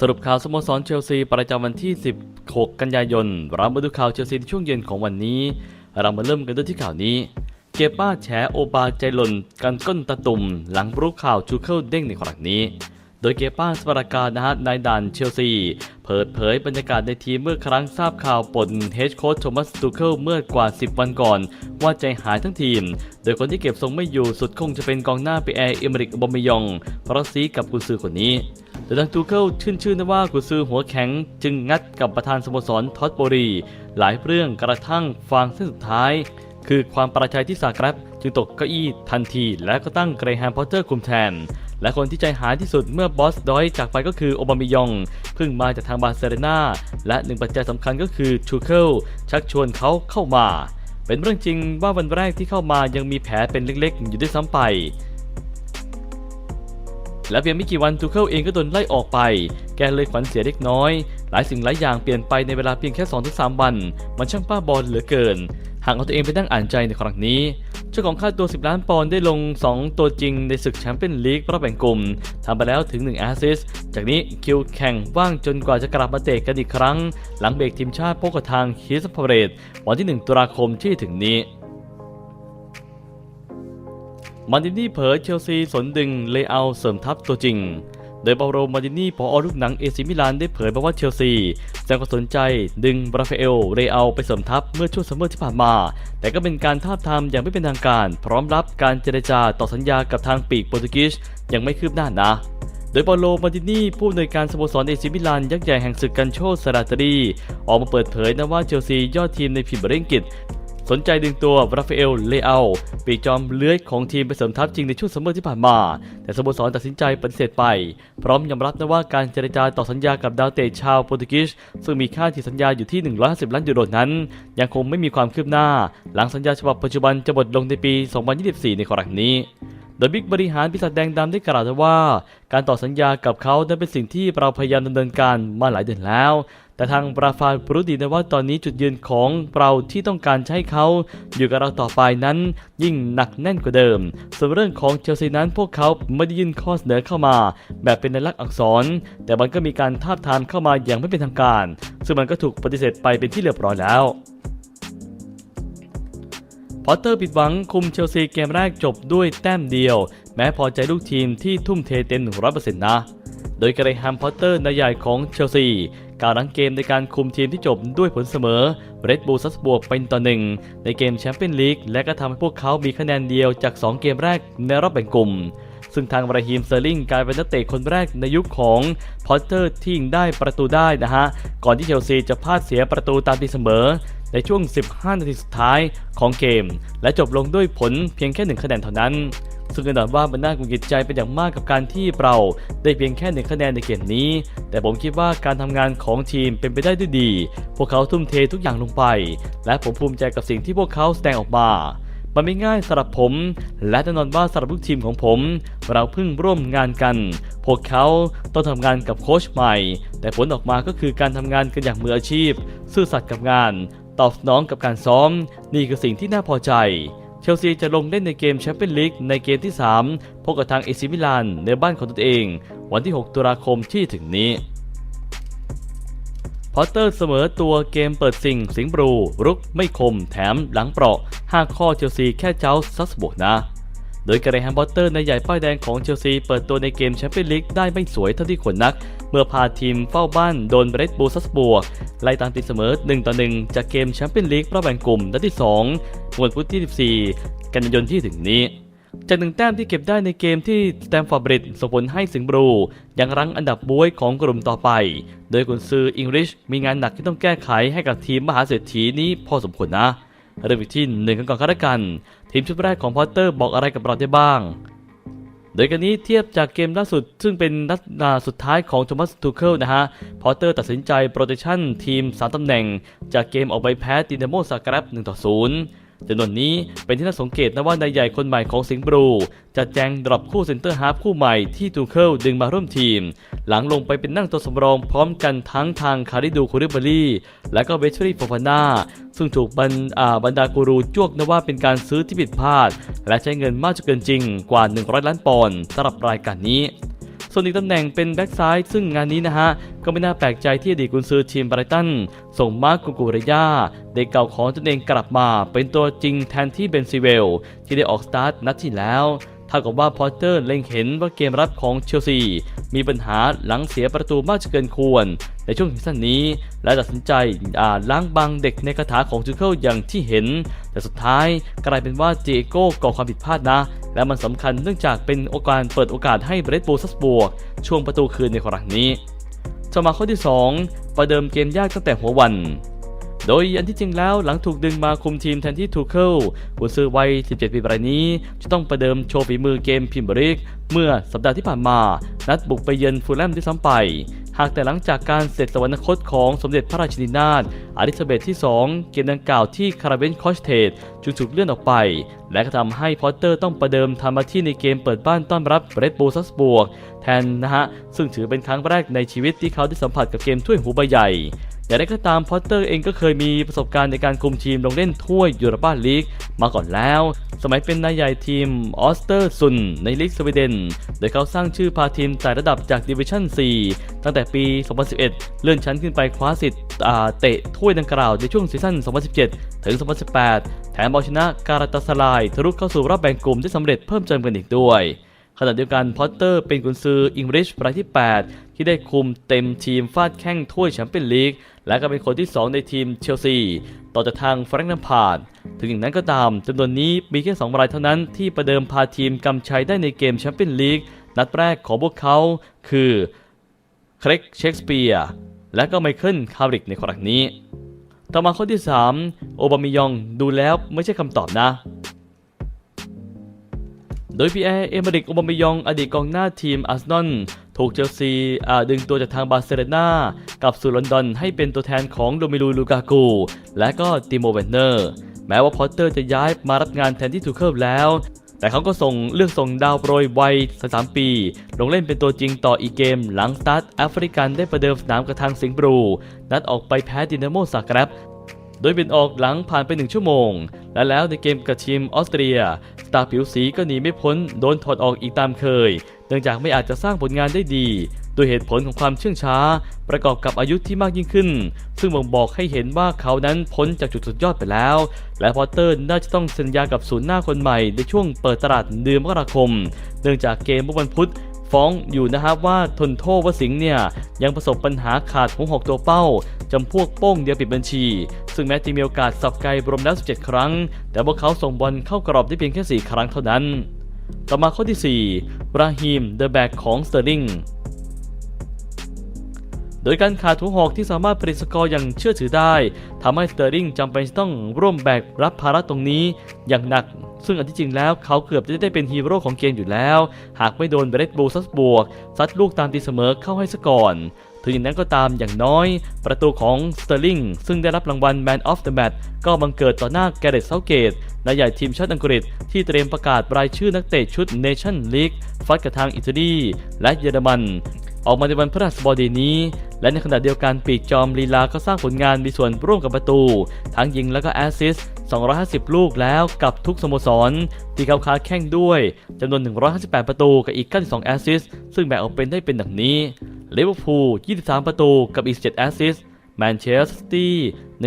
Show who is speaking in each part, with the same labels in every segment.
Speaker 1: สรุปข่าวสโมสรเชลซีประจำวันที่ 16 กันยายนเรามาดูข่าวเชลซีในช่วงเย็นของวันนี้ เรามาเริ่มกันด้วยที่ข่าวนี้ เกป้าแฉโอบาใจหล่นกันก้นตะตุ่มหลังรู้ข่าวชูเคิลเด้งในครั้งนี้ โดยเกป้าสปาราการนะฮะนายดันเชลซี เปิดเผยบรรยากาศในทีมเมื่อครั้งทราบข่าวปลดเฮดโค้ชโทมัสตูเคิลเมื่อกว่า 10 วันก่อน ว่าใจหายทั้งทีม โดยคนที่เก็บทรงไม่อยู่สุดคงจะเป็นกองหน้าปีแอร์เอเมริกบอมยองเพราะซีกับกุนซือคนนี้ โดยทางตูเคิลชื่นชื่นนะว่ากุซือหัวแข็งจึงงัดกับประธานสโมสรท็อตโบรี หลายเรื่องกระทั่งฟางเส้นสุดท้าย คือความประชัยที่สากรบจึงตกเก้าอี้ทันที และก็ตั้งเกรแฮมพอตเตอร์คุมแทน และคนที่ใจหายที่สุดเมื่อบอสดอยจากไปก็คือโอบามิยองเพิ่งมาจากทางบาร์เซโลนาและหนึ่งปัจจัยสำคัญก็คือชูเคิลชักชวนเขาเข้ามา เป็นเรื่องจริงว่าวันแรกที่เข้ามายังมีแผลเป็นเล็กๆ อยู่ด้วยซ้ำไป และเพียงไม่กี่วันทูเคิลเองก็โดนไล่ออกไป แกเลยขวัญเสียเล็กน้อย หลายสิ่งหลายอย่างเปลี่ยนไปในเวลาเพียงแค่ 2-3 วัน มันช่างป้าบอลเหลือเกิน หากเอาตัวเองไปนั่งอ่านใจในครั้งนี้เจ้าของค่าตัว 10 ล้านปอนด์ได้ลง 2 ตัวจริงในศึกแชมเปี้ยนลีกรอบแบ่งกลุ่มทำไปแล้วถึง 1 แอสซิสจากนี้คิวแข่งว่างจนกว่าจะกลับมาเตะกันอีกครั้ง หลังเบรกทีมชาติพบกับทางคิสพาเรตวันที่ 1 ตุลาคมที่ถึงนี้ มาร์ตินี่เผยเชลซีสนดึงเลเอาเสริมทัพตัวจริง โดยเบาโรมาร์ตินี่พอลูกหนังเอซิมิลานได้เผยมาว่าเชลซีแสดงความสนใจดึงบราฟาเอลเรอัลไปเสริมทัพเมื่อช่วงซัมเมอร์ที่ผ่านมา แต่ก็เป็นการทาบทามอย่างไม่เป็นทางการ พร้อมรับการเจรจาต่อสัญญากับทางปีกโปรตุเกสยังไม่คืบหน้านะโดยเปาโล มาร์ตินี่ ผู้อำนวยการสโมสรเอซิมิลานยักษ์ใหญ่แห่งศึกกันโชสราตารี ออกมาเปิดเผยนะว่าเชลซียอดทีมในพรีเมียร์ลีกอังกฤษ สนใจดึงตัวราฟาเอล เลอาปีจอมเลื้อยของทีมไปเสริมทัพจริงในช่วงซัมเมอร์ที่ผ่านมา แต่สโมสรตัดสินใจปฏิเสธไป พร้อมยอมรับนะว่าการเจรจาต่อสัญญากับดาวเตะชาวโปรตุเกสซึ่งมีค่าที่สัญญาอยู่ที่ 150 ล้านยูโรนั้น ยังคงไม่มีความคืบหน้า หลังสัญญาฉบับปัจจุบันจะหมดลงในปี 2024 ในครั้งนี้ โดยบิ๊กบริหารบริษัทแดงดำได้กล่าวว้ว่า การต่อสัญญากับเขานั้นเป็นสิ่งที่เราพยายามดำเนินการมาหลายเดือนแล้ว แต่ทางบราฟาปรุดีนะว่าตอนนี้จุดยืนของเราที่ต้องการใช้เขาอยู่กับเราต่อไปนั้นยิ่งหนักแน่นกว่าเดิม ส่วนเรื่องของเชลซีนั้นพวกเขาไม่ได้ยื่นข้อเสนอเข้ามา แบบเป็นในลักษณ์อักษร แต่มันก็มีการทาบทามเข้ามาอย่างไม่เป็นทางการ ซึ่งมันก็ถูกปฏิเสธไปเป็นที่เรียบร้อยแล้ว อตเตอร์ผิดหวังคุมเชลซีเกมแรกจบด้วยแต้มเดียว แม้พอใจลูกทีมที่ทุ่มเทเต็ม 100%นะ โดยกรแฮมพอตเตอร์นายใหญ่ของเชลซีกล่าวหลังเกมในการคุมทีมที่จบด้วยผลเสมอเรดบูลซัสบวกเป็นต่อหนึ่งในเกมแชมเปี้ยนลีกและก็ทำให้พวกเขามีคะแนนเดียวจาก 2 เกมแรกในรอบแบ่งกลุ่มซึ่งทางบราฮิมเซอร์ลิงกลายเป็นนักเตะคนแรกในยุคของพอตเตอร์ที่ยิงได้ประตูได้นะฮะ ก่อนที่เชลซีจะพลาดเสียประตูตามตีเสมอ ในช่วง 15 นาทีสุดท้ายของเกม และจบลงด้วยผลเพียงแค่หนึ่งคะแนนเท่านั้น ซึ่งแน่นอนว่ามันน่ากุนกิจใจเป็นอย่างมากกับการที่เราได้เพียงแค่หนึ่งคะแนนในเกมนี้ แต่ผมคิดว่าการทำงานของทีมเป็นไปได้ด้วยดี พวกเขาทุ่มเททุกอย่างลงไป และผมภูมิใจกับสิ่งที่พวกเขาแสดงออกมามันไม่ง่ายสำหรับผม และแน่นอนว่าสำหรับลูกทีมของผม เราเพิ่งร่วมงานกัน พวกเขาต้องทำงานกับโค้ชใหม่ แต่ผลออกมาก็คือการทำงานกันอย่างมืออาชีพ ซื่อสัตย์กับงาน ตอบสนองกับการซ้อม นี่คือสิ่งที่น่าพอใจ เชลซีจะลงเล่นในเกมแชมเปี้ยนลีกในเกมที่ 3 พบกับทางเอซิมิลานในบ้านของตนเอง วันที่ 6 ตุลาคมที่ถึงนี้พอตเตอร์เสมอตัวเกมเปิดสิงสิงบรู รุกไม่คมแถมหลังเปราะ 5 ข้อเชลซีแค่เจ้าซัสบุกนะ โดยกรแฮมพอตเตอร์ในใหญ่ป้ายแดงของเชลซีเปิดตัวในเกมแชมเปี้ยนลีกได้ไม่สวยเท่าที่ควรนัก เมื่อพาทีมเฝ้าบ้านโดนเบรดบูซัสบวกไล่ตามตีเสมอ1ต่อ1จากเกมแชมเปี้ยนลีกรอบแบ่งกลุ่มนัดที่2วันพุธที่ 14 กันยายนที่ถึงนี้จากหนึ่งแต้มที่เก็บได้ในเกมที่สแตมฟอร์ดบริดส่งผลให้สิงห์บรูยังรั้งอันดับบวยของกลุ่มต่อไป โดยกุนซืออิงริชมีงานหนักที่ต้องแก้ไขให้กับทีมมหาเศรษฐีนี้พอสมควรนะ เริ่มอีกที่หนึ่งกันก่อนครับกัน ทีมชุดแรกของพอตเตอร์บอกอะไรกับเราได้บ้าง โดยกันนี้เทียบจากเกมล่าสุด ซึ่งเป็นนัดสุดท้ายของโทมัสทูเคิลนะฮะ พอตเตอร์ตัดสินใจโปรเทชั่นทีม 3 ตำแหน่ง จากเกมออกไปแพ้ตินาโมซากรับ1ต่อ0 จำนวนนี้เป็นที่น่าสังเกตนะว่านายใหญ่คนใหม่ของสิงห์บรูจะแจงดรอปคู่เซนเตอร์ฮาร์ฟคู่ใหม่ที่ทูเคิลดึงมาร่วมทีม หลังลงไปเป็นนั่งตัวสำรองพร้อมกันทั้งทางคาริดูคูริบารีและก็เวชรีโฟฟาน่าซึ่งถูกบรรบรรดากูรูจวกนะว่าเป็นการซื้อที่ผิดพลาด และใช้เงินมากจนเกินจริงกว่า 100 ล้านปอนด์สำหรับรายการนี้ ส่วนอีกตำแหน่งเป็นแบ็กซ้ายซึ่งงานนี้นะฮะ ก็ไม่น่าแปลกใจที่อดีตกุนซือทีมไบรตัน ส่งมาร์กกุกุเรยาเด็กเก่าของตนเองกลับมา เป็นตัวจริงแทนที่เบนซิเวล ที่ได้ออกสตาร์ทนัดที่แล้ว เท่ากับว่าพอตเตอร์เล็งเห็นว่าเกมรับของเชลซี มีปัญหาหลังเสียประตูมากจนเกินควร ในช่วงซีซั่นนี้ และตัดสินใจอาล้างบางเด็กในคาถาของจูเคิลอย่างที่เห็น แต่สุดท้ายกลายเป็นว่าเจโก้ก่อความผิดพลาดนะ และมันสำคัญเนื่องจากเป็นโอกาสเปิดโอกาสให้เบรดบูซัสบวกช่วงประตูคืนในครั้งนี้ต่อมาข้อที่ 2 ประเดิมเกมยากตั้งแต่หัววัน โดยอันที่จริงแล้วหลังถูกดึงมาคุมทีมแทนที่ทูเคิลกุนซือวัย 17 ปีรายนี้ จะต้องประเดิมโชว์ฝีมือเกมพิมบริก เมื่อสัปดาห์ที่ผ่านมา นัดบุกไปเยือนฟูลแลมที่ซ้ำไป หากแต่หลังจากการเสร็จสวรรคตของสมเด็จพระราชินีนาถอลิซาเบธที่ 2 เกมดังกล่าวที่คาราเบนคอชเทดจึงถูกเลื่อนออกไป และก็ทำให้พอตเตอร์ต้องประเดิมทำหน้าที่ในเกมเปิดบ้านต้อนรับเรดบูลซัสบวกแทนนะฮะซึ่งถือเป็นครั้งแรกในชีวิตที่เขาได้สัมผัสกับเกมถ้วยหูใบใหญ่ อย่างไรก็ตามพอตเตอร์เองก็เคยมีประสบการณ์ในการคุมทีมลงเล่นถ้วยยูโรปาลีกมาก่อนแล้ว สมัยเป็นนายใหญ่ทีมออสเตอร์ซุนในลีกสวีเดน โดยเขาสร้างชื่อพาทีมไต่ระดับจากดิวิชั่น 4 ตั้งแต่ปี 2011 เลื่อนชั้นขึ้นไปคว้าสิทธิ์เตะถ้วยดังกล่าวในช่วงซีซั่น 2017 ถึง 2018 แถมเอาชนะการาตาสลายทะลุเข้าสู่รอบแบ่งกลุ่มได้สำเร็จเพิ่มเติมกันอีกด้วย ขณะเดียวกันพอตเตอร์เป็นกุนซืออังกฤษรายที่ 8 ที่ได้คุมเต็มทีมฟาดแข้งถ้วยแชมเปี้ยนลีก และก็เป็นคนที่ 2 ในทีมเชลซี ต่อจากทางแฟรงค์นัมพาร์ดถึงอย่างนั้นก็ตามจำนวนนี้มีแค่ 2 รายเท่านั้นที่ประเดิมพาทีมกำชัยได้ในเกมแชมเปี้ยนลีก นัดแรกของพวกเขาคือเครกเชคสเปียร์และก็ไมเคิลคาริกในครั้งนี้ ต่อมาข้อที่ 3 โอบามิยองดูแล้วไม่ใช่คำตอบนะ โดยพีแอร์เอเมริกโอบามยองอดีตกองหน้าทีมอาร์เซนอลถูกเชลซีดึงตัวจากทางบาร์เซโลนากลับสู่ลอนดอนให้เป็นตัวแทนของโดมิลูลูกากูและก็ติโมเวนเนอร์แม้ว่าพอตเตอร์จะย้ายมารับงานแทนที่ทูเคิลแล้ว แต่เขาก็ส่งเลือกส่งดาวโปรยวัย 3 ปี ลงเล่นเป็นตัวจริงต่ออีกเกม หลังสตาร์ทแอฟริกันได้ประเดิมสนามกับทางสิงห์บลูนัดออกไปแพ้ดินาโมซาแกรับ โดยเป็นออกหลังผ่านไปหนึ่งชั่วโมง และแล้วในเกมกับทีมออสเตรีย สตาร์ผิวสีก็หนีไม่พ้นโดนถอดออกอีกตามเคย เนื่องจากไม่อาจจะสร้างผลงานได้ดีโดยเหตุผลของความเชื่องช้า ประกอบกับอายุที่มากยิ่งขึ้น ซึ่งบ่งบอกให้เห็นว่าเขานั้นพ้นจากจุดสุดยอดไปแล้ว และพอตเตอร์น่าจะต้องสัญญากับศูนย์หน้าคนใหม่ในช่วงเปิดตลาดเดือนมกราคม เนื่องจากเกมเมื่อวันพุธ ฟ้องอยู่นะครับว่าทนโทษว่าสิงห์เนี่ยยังประสบปัญหาขาดหัวหอกตัวเป้าจำพวกโป้งเดียวปิดบัญชี ซึ่งแม้จะมีโอกาสสับไกลรวมแล้ว 17 ครั้ง แต่พวกเขาส่งบอลเข้ากรอบได้เพียงแค่ 4 ครั้งเท่านั้น ต่อมาข้อที่ 4 ราฮิมเดอะแบกของสเตอร์ลิง โดยการขาดหัวหอกที่สามารถผลิตสกอร์อย่างเชื่อถือได้ทำให้สเตอร์ลิงจำเป็นต้องร่วมแบกรับภาระตรงนี้อย่างหนัก ซึ่งอันที่จริงแล้วเขาเกือบจะได้เป็นฮีโร่ของเกมอยู่แล้ว หากไม่โดนเบรดบูซัสบวก ซัดลูกตามตีเสมอเข้าให้ซะก่อนถึงอย่างนั้นก็ตามอย่างน้อย ประตูของสเตอร์ลิงซึ่งได้รับรางวัล Man of the Match ก็บังเกิดต่อหน้าแกเรตเซาเกตนายใหญ่ทีมชาติอังกฤษที่เตรียมประกาศรายชื่อนักเตะชุด Nation League ฟัดกับทางอิตาลีและเยอรมัน ออกมาในวันพฤหัสบดีนี้ และในขณะเดียวกันปีกจอมลีลาก็สร้างผลงานมีส่วนร่วมกับประตู ทั้งยิงแล้วก็แอสซิส250 ลูกแล้วกับทุกสโมสร ที่เขาค้าแข่งด้วยจำนวน 158 ประตูกับอีก 92 แอสซิสซึ่งแบ่งออกเป็นได้เป็นดังนี้ลิเวอร์พูล 23 ประตูกับอีก 7 แอสซิสแมนเชสเตอร์ซิตี้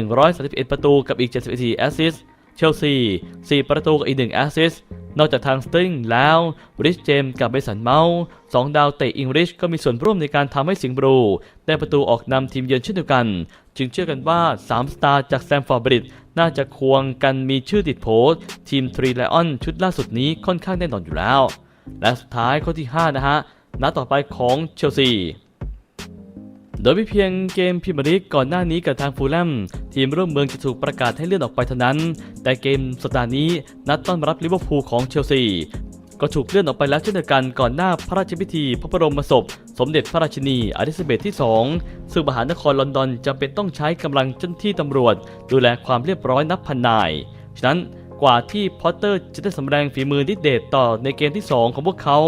Speaker 1: 131 ประตูกับอีก 74 แอสซิสเชลซี 4 ประตูกับอีก 1 แอสซิส นอกจากทางสติงแล้วริชเจมกับเบสันเมาส์สองดาวเตะอังกฤษก็มีส่วนร่วมในการทำให้สิงห์บลูได้ประตูออกนำทีมเยือนเช่นเดียวกัน จึงเชื่อกันว่า 3 สตาร์จากแซมฟอร์บริดน่าจะควงกันมีชื่อติดโพสทีมทรีไลออนชุดล่าสุดนี้ค่อนข้างแน่นอนอยู่แล้ว และสุดท้ายข้อที่ 5 นะฮะนัดต่อไปของเชลซี โดยม่เพียงเกมพรีเมียร์ลีกก่อนหน้านี้กับทางฟูลแลมทีมร่วมเมืองจะถูกประกาศให้เลื่อนออกไปเท่านั้น แต่เกมสัปดาห์นี้นัดต้อนรับลิเวอร์พูลของเชลซีก็ถูกเลื่อนออกไปแล้วเช่นเดียวกันก่อนหน้าพระราชพิธีพระบรมศพ สมเด็จพระราชินีอลิซาเบธที่ 2 ซึ่งมหานครลอนดอนจำเป็นต้องใช้กำลังเจ้าหน้าที่ตำรวจ ดูแลความเรียบร้อยนับพันนาย ฉะนั้น กว่าที่พอตเตอร์จะได้สำแดงฝีมือที่เด็ดต่อในเกมที่ 2 ของพวกเขา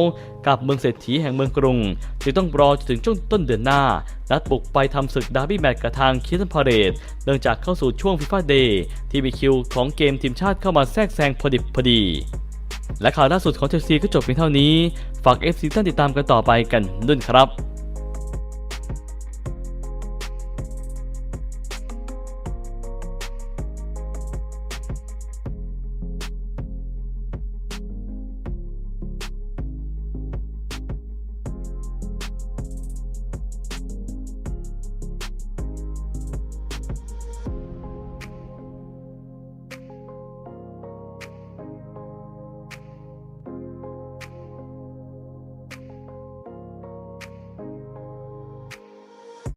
Speaker 1: กับเมืองเศรษฐีแห่งเมืองกรุงจึงต้องรอจนถึงช่วงต้นเดือนหน้า นัดบุกไปทำศึกดาร์บี้แมตช์กับทางคิสตันพาเรตเนื่องจากเข้าสู่ช่วงฟีฟ่าเดย์ที่มีคิวของเกมทีมชาติเข้ามาแทรกแซงพอดิบพอดีและข่าวล่าสุดของเชลซีก็จบเพียงเท่านี้ ฝาก FC ท่านติดตามกันต่อไปกันด้วยครับ